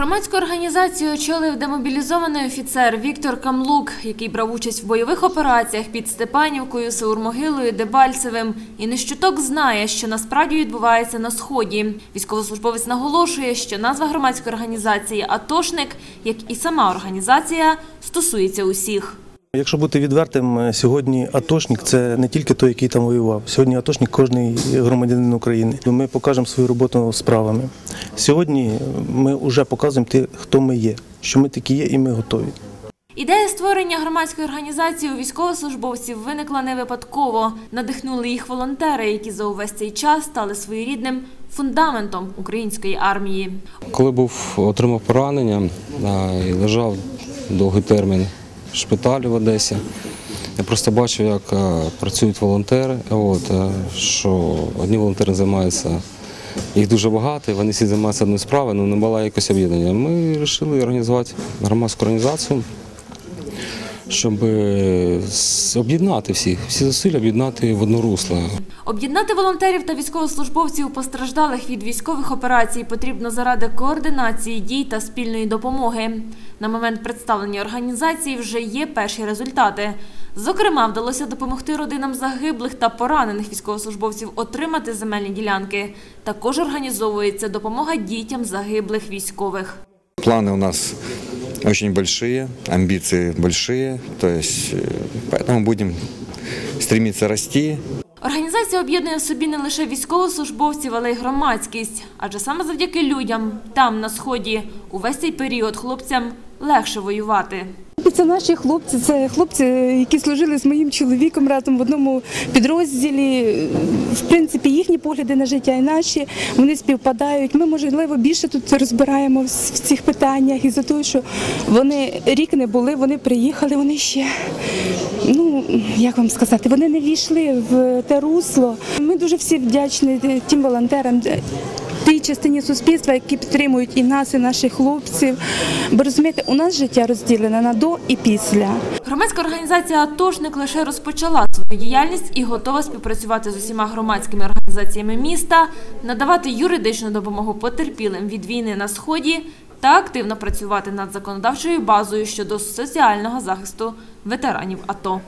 Громадську організацію очолив демобілізований офіцер Віктор Камлук, який брав участь в бойових операціях під Степанівкою, Сеурмогилою, Дебальцевим. І нещуток знає, що насправді відбувається на сході. Військовослужбовець наголошує, що назва громадської організації Атошник, як і сама організація, стосується усіх. Якщо бути відвертим, е, сьогодні атошник це не тільки той, який там воював. Сьогодні атошник кожний громадянин України. Ми покажемо свою роботу справами. Сьогодні ми вже показуємо те, хто ми є, що ми такі є, і ми готові. Ідея створення громадської організації у військовослужбовців виникла не випадково. Надихнули їх волонтери, які за увесь цей час стали своєрідним фундаментом української армії. Коли був отримав поранення і лежав довгий термін в в Одесі, я просто бачив, як працюють волонтери. От, що одні волонтери займаються, їх дуже багато, вони всі займаються одною справою, але не було якось об'єднання. Ми вирішили організувати громадську організацію, щоб е, об'єднати всіх, всі зусилля об'єднати в одне русло. Об'єднати волонтерів та військовослужбовців постраждалих від військових операцій потрібно заради координації дій та спільної допомоги. На момент представлення організації вже є перші результати. Зокрема, вдалося допомогти родинам загиблих та поранених військовослужбовців отримати земельні ділянки. Також організовується допомога дітям загиблих військових. Планы у нас очень большие, амбиции большие, то есть э, поэтому будем стремиться расти. Організація об'єднує в собі не лише військовослужбовців, але й громадськість. Адже саме завдяки людям там, на сході, увесь цей період хлопцям легше воювати. Це наші хлопці, це хлопці, які служили з моїм чоловіком разом в одному підрозділі. В принципі, їхні погляди на життя і наші вони співпадають. Ми, можливо, більше тут розбираємо в цих питаннях із-за того, що вони рік не були, вони приїхали, вони ще. Ну, як вам сказати, вони не війшли в те русло. Ми дуже всі вдячні тим волонтерам, тій частині суспільства, які підтримують і нас, і наших хлопців. Бо розумієте, у нас життя розділене на до і після. Громадська організація «Атошник» лише розпочала свою діяльність і готова співпрацювати з усіма громадськими організаціями міста, надавати юридичну допомогу потерпілим від війни на сході та активно працювати над законодавчою базою щодо соціального захисту ветеранів АТО.